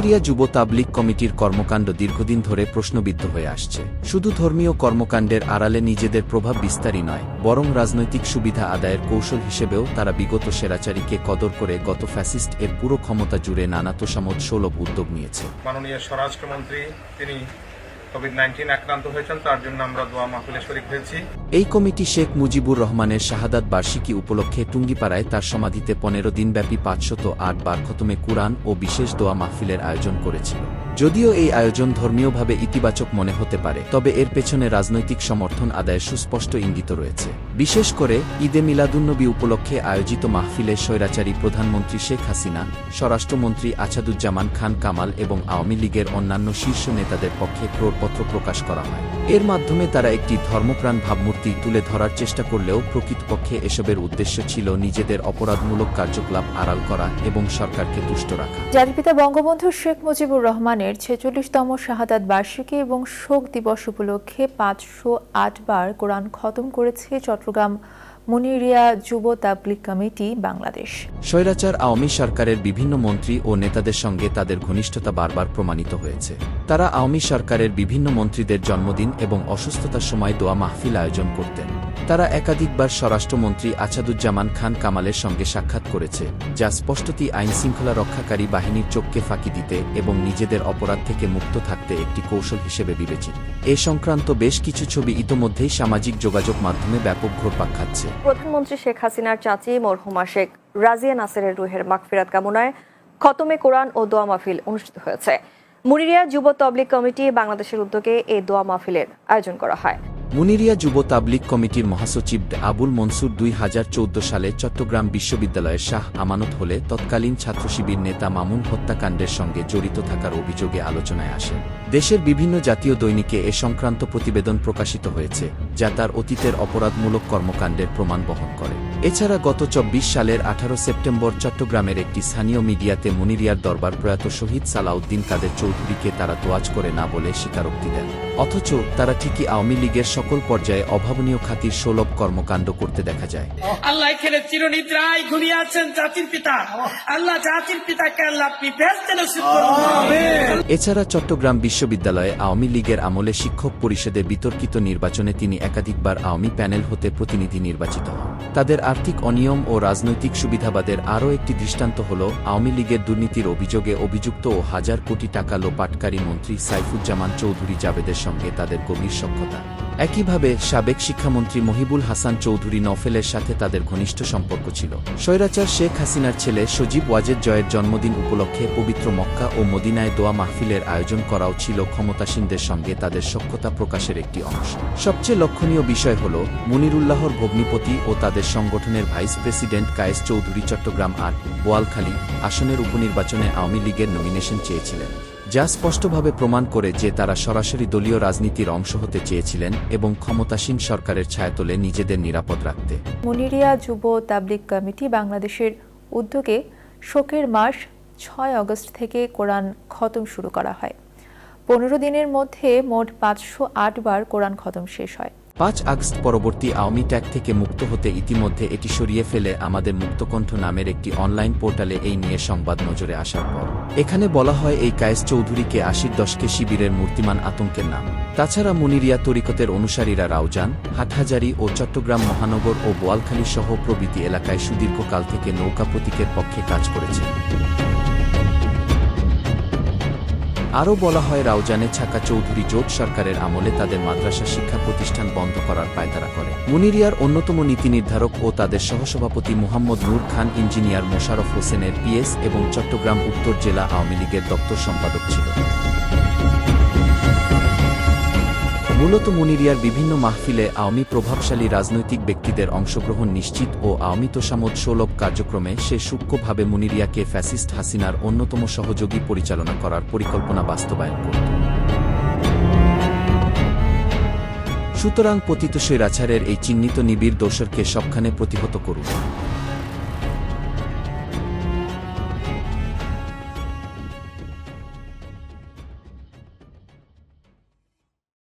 মুনিরিয়া যুব তাবলিক কমিটির কর্মকাণ্ড দীর্ঘদিন ধরে প্রশ্নবিদ্ধ হয়ে আসছে। শুধু ধর্মীয় কর্মকাণ্ডের আড়ালে নিজেদের প্রভাব বিস্তারই নয়, বরং রাজনৈতিক সুবিধা আদায়ের কৌশল হিসেবেও তারা বিগত সেরাচারীকে কদর করে গত ফ্যাসিস্ট এর পুরো ক্ষমতা জুড়ে নানা তোষামত সৌলভ উদ্যোগ নিয়েছে। মাননীয় স্বরাষ্ট্রমন্ত্রী, তিনি এই কমিটি শেখ মুজিবুর রহমানের শাহাদাত বার্ষিকী উপলক্ষে টুঙ্গিপাড়ায় তার সমাধিতে পনেরো দিনব্যাপী পাঁচশত আট বার খতমে কুরআন ও বিশেষ দোয়া মাহফিলের আয়োজন করেছিল। যদিও এই আয়োজন ধর্মীয়ভাবে ইতিবাচক মনে হতে পারে, তবে এর পেছনে রাজনৈতিক সমর্থন আদায়ের সুস্পষ্ট ইঙ্গিত রয়েছে। বিশেষ করে ঈদে মিলাদুন্নবী উপলক্ষে আয়োজিত মাহফিলে স্বৈরাচারী প্রধানমন্ত্রী শেখ হাসিনা, স্বরাষ্ট্রমন্ত্রী আছাদুজ্জামান খান কামাল এবং আওয়ামী লীগের অন্যান্য শীর্ষ নেতাদের পক্ষে ক্রোড়পত্র প্রকাশ করা হয়। এর মাধ্যমে তারা একটি ধর্মপ্রাণ ভাবমূর্তি তুলে ধরার চেষ্টা করলেও প্রকৃতপক্ষে এসবের উদ্দেশ্য ছিল নিজেদের অপরাধমূলক কার্যকলাপ আড়াল করা এবং সরকারকে তুষ্ট রাখা। জাতির পিতা বঙ্গবন্ধু শেখ মুজিবুর রহমানের ছেচল্লিশতম শাহাদাত বার্ষিকী এবং শোক দিবস উপলক্ষে পাঁচশো আট বার কোরআন খতম করেছে চট্টগ্রাম মুনিরিয়া যুব তাবলিগ কমিটি, বাংলাদেশ। স্বৈরাচার আওয়ামী সরকারের বিভিন্ন মন্ত্রী ও নেতাদের সঙ্গে তাদের ঘনিষ্ঠতা বারবার প্রমাণিত হয়েছে। তারা আওয়ামী সরকারের বিভিন্ন মন্ত্রীদের জন্মদিন এবং অসুস্থতার সময় দোয়া মাহফিল আয়োজন করতেন। তারা একাধিকবার স্বরাষ্ট্রমন্ত্রী আছাদুজ্জামান খান কামালের সঙ্গে সাক্ষাৎ করেছে, যা স্পষ্টতই আইন শৃঙ্খলা রক্ষাকারী বাহিনীর চোখকে ফাঁকি দিতে এবং নিজেদের অপরাধ থেকে মুক্ত থাকতে একটি কৌশল হিসেবে বিবেচিত। এ সংক্রান্ত বেশ কিছু ছবি ইতোমধ্যেই সামাজিক যোগাযোগ মাধ্যমে ব্যাপক ঘোরপাক খাচ্ছে। প্রধানমন্ত্রী শেখ হাসিনার চাচি মরহুমা শেখ রাজিয়া নাসেরের রুহের মাগফিরাত কামনায় খতমে কোরআন ও দোয়া মাহফিল অনুষ্ঠিত হয়েছে। মুনিরিয়া যুব তবলিগ কমিটি বাংলাদেশের উদ্যোগে এই দোয়া মাহফিলের আয়োজন করা হয়। মুনিরিয়া যুব তাবলিক কমিটির মহাসচিব আবুল মনসুর দুই হাজার চৌদ্দ সালে চট্টগ্রাম বিশ্ববিদ্যালয়ের শাহ আমানত হলে তৎকালীন ছাত্রশিবির নেতা মামুন হত্যাকাণ্ডের সঙ্গে জড়িত থাকার অভিযোগে আলোচনায় আসেন। দেশের বিভিন্ন জাতীয় দৈনিকে এ সংক্রান্ত প্রতিবেদন প্রকাশিত হয়েছে। যা তার অতীতের অপরাধমূলক কর্মকাণ্ডের প্রমাণ বহন করে। এছাড়া গত চব্বিশ সালের আঠারো সেপ্টেম্বর চট্টগ্রামের একটি স্থানীয় মিডিয়াতে মুনিরিয়ার দরবার প্রয়াত শহীদ সালাউদ্দিন কাদের চৌধুরীকে তারা তোয়াজ করে না বলে স্বীকারোক্তি দেন। অথচ তারা ঠিকই আওয়ামী লীগের সকল পর্যায়ে অভাবনীয় খাতির সুলভ কর্মকাণ্ড করতে দেখা যায়। আল্লাহ এখানে চিরনিদ্রায় ঘুমিয়ে আছেন জাতির পিতা। আল্লাহ জাতির পিতাকে আল্লাহ আপনি এছাড়া চট্টগ্রাম বিশ্ববিদ্যালয়ে আওয়ামী লীগের আমলে শিক্ষক পরিষদে বিতর্কিত নির্বাচনে তিনি একাধিকবার আওয়ামী প্যানেল হতে প্রতিনিধি নির্বাচিত হন। তাদের আর্থিক অনিয়ম ও রাজনৈতিক সুবিধাবাদের আরও একটি দৃষ্টান্ত হল আওয়ামী লীগের দুর্নীতির অভিযোগে অভিযুক্ত ও হাজার কোটি টাকা লোপাটকারী মন্ত্রী সাইফুজ্জামান চৌধুরী জাবেদের সঙ্গে তাদের গভীর সখ্যতা। একইভাবে সাবেক শিক্ষামন্ত্রী মহিবুল হাসান চৌধুরী নফেলের সাথে তাদের ঘনিষ্ঠ সম্পর্ক ছিল। স্বৈরাচার শেখ হাসিনার ছেলে সজীব ওয়াজেদ জয়ের জন্মদিন উপলক্ষে পবিত্র মক্কা ও মদিনায় দোয়া মাহফিলের আয়োজন করাও ছিল ক্ষমতাসীনদের সঙ্গে তাদের সখ্যতা প্রকাশের একটি অংশ। সবচেয়ে লক্ষণীয় বিষয় হল মনিরুল্লাহর ভগ্নিপতি ও তাদের সংগঠনের ভাইস প্রেসিডেন্ট কায়েস চৌধুরী চট্টগ্রাম আর বোয়ালখালী আসনের উপনির্বাচনে আওয়ামী লীগের নমিনেশন চেয়েছিলেন। যা স্পষ্টভাবে প্রমাণ করে যে তারা সরাসরি দলীয় রাজনীতির অংশ হতে চেয়েছিলেন এবং ক্ষমতাসীন সরকারের ছায়াতলে নিজেদের নিরাপদ রাখতে। মুনিরিয়া যুব তাবলিগ কমিটি বাংলাদেশের উদ্যোগে শোকের মাস ছয় আগস্ট থেকে কোরআন খতম শুরু করা হয়। পনেরো দিনের মধ্যে মোট পাঁচশো আট বার কোরআন খতম শেষ হয়। পাঁচ আগস্ট পরবর্তী আওয়ামী ট্যাগ থেকে মুক্ত হতে ইতিমধ্যে এটি সরিয়ে ফেলে আমাদের মুক্তকণ্ঠ নামের একটি অনলাইন পোর্টালে এই নিয়ে সংবাদ নজরে আসার পর। এখানে বলা হয় এই কায়েস চৌধুরীকে আশির দশকে শিবিরের মূর্তিমান আতঙ্কের নাম। তাছাড়া মুনিরিয়া তরিকতের অনুসারীরা রাউজান, হাটহাজারি ও চট্টগ্রাম মহানগর ও বোয়ালখালী সহ প্রভৃতি এলাকায় সুদীর্ঘকাল থেকে নৌকা প্রতীকের পক্ষে কাজ করেছে আরও বলা হয়, রাউজানে ছাকা চৌধুরী জোট সরকারের আমলে তাদের মাদ্রাসা শিক্ষা প্রতিষ্ঠান বন্ধ করার পায়তারা করে। মুনিরিয়ার অন্যতম নীতি নির্ধারক ও তাদের সহসভাপতি মোহাম্মদ নূর খান ইঞ্জিনিয়ার মোশারফ হোসেনের পিএস এবং চট্টগ্রাম উত্তর জেলা আওয়ামী লীগের দপ্তর সম্পাদক ছিল। মূলত মুনিরিয়ার বিভিন্ন মাহফিলে আওয়ামী প্রভাবশালী রাজনৈতিক ব্যক্তিদের অংশগ্রহণ নিশ্চিত ও আওয়ামী তোষামত সুলভ কার্যক্রমে সে সূক্ষ্মভাবে মুনিরিয়াকে ফ্যাসিস্ট হাসিনার অন্যতম সহযোগী পরিচালনা করার পরিকল্পনা বাস্তবায়ন করত। সুতরাং পতিত স্বৈরাচারের এই চিহ্নিত নিবিড় দোসরকে সবখানে প্রতিহত করুন।